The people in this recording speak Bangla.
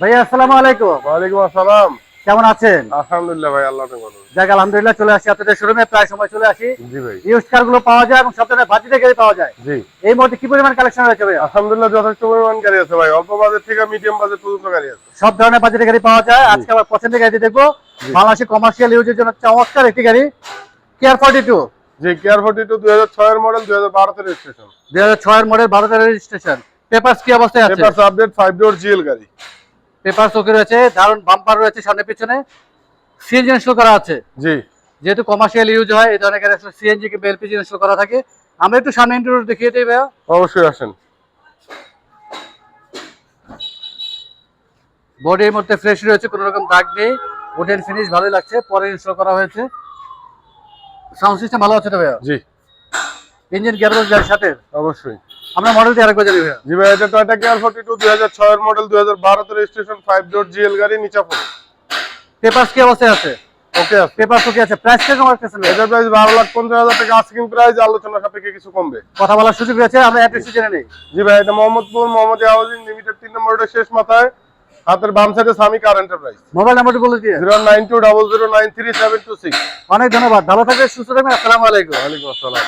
ভাইয়া আসসালামু আলাইকুম। ওয়ালাইকুম আসসালাম। কেমন আছেন? আলহামদুলিল্লাহ ভাই আল্লাহ অনেক ভালো। যাক আলহামদুলিল্লাহ চলে আসি আপনাদের শোরুমে প্রায় সময় চলে আসি। জি ভাই। ইউজ কারগুলো পাওয়া যায় এবং সব ধরনের পাওয়া যায়। জি। এই মুহূর্তে কি পরিমাণ কালেকশন রয়েছে ভাইয়া? আলহামদুলিল্লাহ যথেষ্ট পরিমাণ গাড়ি আছে ভাই। অল্প বাজেট থেকে মিডিয়াম বাজেট পর্যন্ত গাড়ি আছে। সব ধরনের বাজেটে গাড়ি পাওয়া যায়। আজকে আমার পছন্দের গাড়ি দেখব। বাংলাদেশে কমার্শিয়াল ইউজের জন্য চমৎকার একটি গাড়ি। Care forty two G care forty two দুই হাজার ছয়ের মডেল দুই হাজার বারোতে রেজিস্ট্রেশন দুই হাজার ছয়ের মডেল ভারতের রেজিস্ট্রেশন পেপারস কি অবস্থায় আছে? Papers update five door GL গাড়ি। পেপারস ওকে রয়েছে দারুণ বাম্পার রয়েছে সামনে পিছনে। সিএনজি ইনস্টল করা আছে। জি। যেহেতু কমার্শিয়াল ইউজ হয় এই ধরনের গাড়ি আসলে সিএনজি কিংবা এলপিজি ইনস্টল করা থাকে। আমরা একটু সামনে ইন্টারভিউ দেখিয়ে দিই ভাইয়া। অবশ্যই আসেন। বডির মধ্যে ফ্রেশ রয়েছে কোনো রকম দাগ নেই। উডেন ফিনিশ ভালোই লাগছে পরে ইনস্টল করা হয়েছে। সাউন্ড সিস্টেম ভালো আছে তো ভাইয়া? জি। ইঞ্জিন গিয়ারবক্স গাড়ির সাথে? অবশ্যই। আমরা মডেলটি আরেকবার জানি ভাইয়া। জি ভাই এটা টয়টা কেয়ার ফোর্টি টু দুই হাজার ছয়ের মডেল দুই হাজার বারোতে রেজিস্ট্রেশন ফাইভ ডোর জিএল গাড়ি নিচা ফোন পেপারস কি অবস্থায় আছে? ওকে আছে। পেপারস ওকে আছে। প্রাইস কেমন? এটার প্রাইস বারো লাখ পঞ্চাশ হাজার টাকা। আস্কিং প্রাইস আলোচনা সাপেক্ষে কিছু কমবে। কথা বলার সুযোগ রয়েছে আমরা অ্যাড্রেস জেনে নিই। জি ভাই এটা মোহাম্মদপুর মোহাম্মদ হাউজিং লিমিটেড তিন নম্বর রোডের শেষ মাথায়। হাতের বাম সাইডে স্বামী কার এন্টারপ্রাইজ মোবাইল নাম্বারটি বলে দিয়ে। অনেক ধন্যবাদ ভালো থাকবে সুস্থ থাকবেন আসসালামু আলাইকুম। ওয়ালাইকুম আসসালাম।